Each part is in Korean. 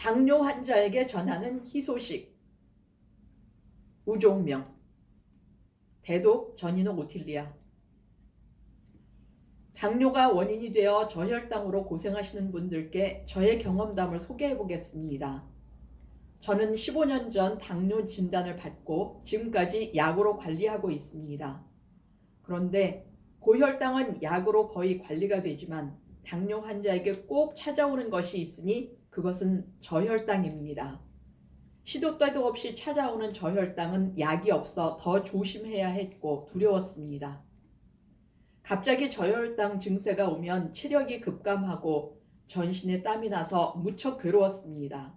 당뇨 환자에게 전하는 희소식 우종명 대독 전이노 오틸리아 당뇨가 원인이 되어 저혈당으로 고생하시는 분들께 저의 경험담을 소개해 보겠습니다. 저는 15년 전 당뇨 진단을 받고 지금까지 약으로 관리하고 있습니다. 그런데 고혈당은 약으로 거의 관리가 되지만 당뇨 환자에게 꼭 찾아오는 것이 있으니 그것은 저혈당입니다. 시도 때도 없이 찾아오는 저혈당은 약이 없어 더 조심해야 했고 두려웠습니다. 갑자기 저혈당 증세가 오면 체력이 급감하고 전신에 땀이 나서 무척 괴로웠습니다.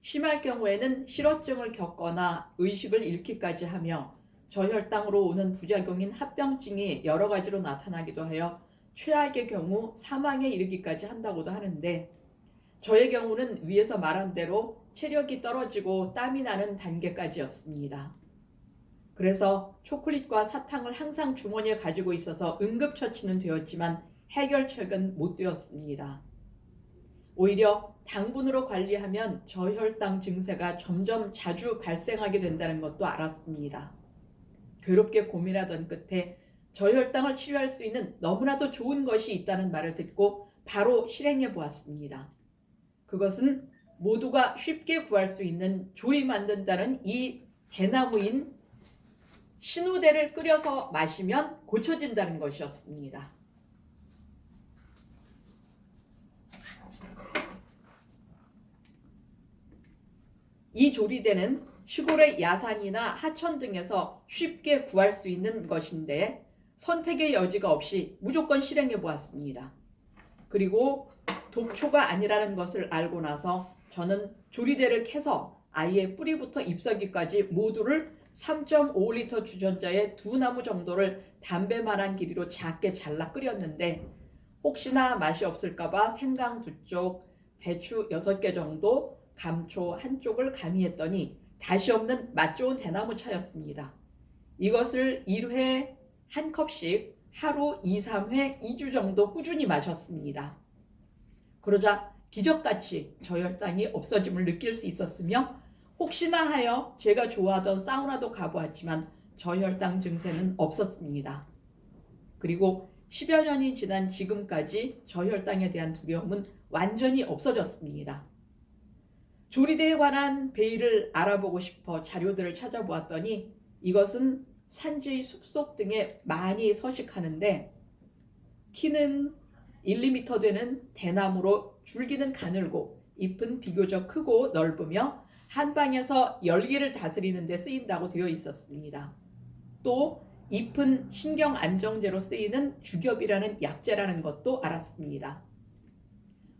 심할 경우에는 실어증을 겪거나 의식을 잃기까지 하며 저혈당으로 오는 부작용인 합병증이 여러 가지로 나타나기도 하여 최악의 경우 사망에 이르기까지 한다고도 하는데 저의 경우는 위에서 말한 대로 체력이 떨어지고 땀이 나는 단계까지였습니다. 그래서 초콜릿과 사탕을 항상 주머니에 가지고 있어서 응급처치는 되었지만 해결책은 못 되었습니다. 오히려 당분으로 관리하면 저혈당 증세가 점점 자주 발생하게 된다는 것도 알았습니다. 괴롭게 고민하던 끝에 저혈당을 치료할 수 있는 너무나도 좋은 것이 있다는 말을 듣고 바로 실행해 보았습니다. 그것은 모두가 쉽게 구할 수 있는 조리 만든다는 이 대나무인 신우대를 끓여서 마시면 고쳐진다는 것이었습니다. 이 조리대는 시골의 야산이나 하천 등에서 쉽게 구할 수 있는 것인데 선택의 여지가 없이 무조건 실행해 보았습니다. 그리고 독초가 아니라는 것을 알고 나서 저는 조리대를 캐서 아이의 뿌리부터 잎사귀까지 모두를 3.5리터 주전자에 두 나무 정도를 담배만한 길이로 작게 잘라 끓였는데 혹시나 맛이 없을까봐 생강 두 쪽, 대추 6개 정도, 감초 한쪽을 가미했더니 다시 없는 맛 좋은 대나무 차였습니다. 이것을 1회 한 컵씩 하루 2, 3회 2주 정도 꾸준히 마셨습니다. 그러자 기적같이 저혈당이 없어짐을 느낄 수 있었으며 혹시나 하여 제가 좋아하던 사우나도 가보았지만 저혈당 증세는 없었습니다. 그리고 10여 년이 지난 지금까지 저혈당에 대한 두려움은 완전히 없어졌습니다. 조리대에 관한 베일을 알아보고 싶어 자료들을 찾아보았더니 이것은 산지 숲속 등에 많이 서식하는데 키는 1, 2m 되는 대나무로 줄기는 가늘고 잎은 비교적 크고 넓으며 한 방에서 열기를 다스리는 데 쓰인다고 되어 있었습니다. 또 잎은 신경 안정제로 쓰이는 주겹이라는 약재라는 것도 알았습니다.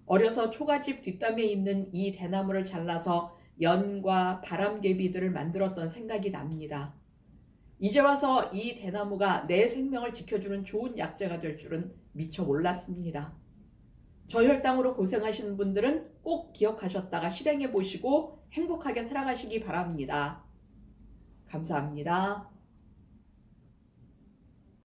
어려서 초가집 뒷담에 있는 이 대나무를 잘라서 연과 바람개비들을 만들었던 생각이 납니다. 이제 와서 이 대나무가 내 생명을 지켜주는 좋은 약재가 될 줄은 미처 몰랐습니다. 저혈당으로 고생하시는 분들은 꼭 기억하셨다가 실행해 보시고 행복하게 살아가시기 바랍니다. 감사합니다.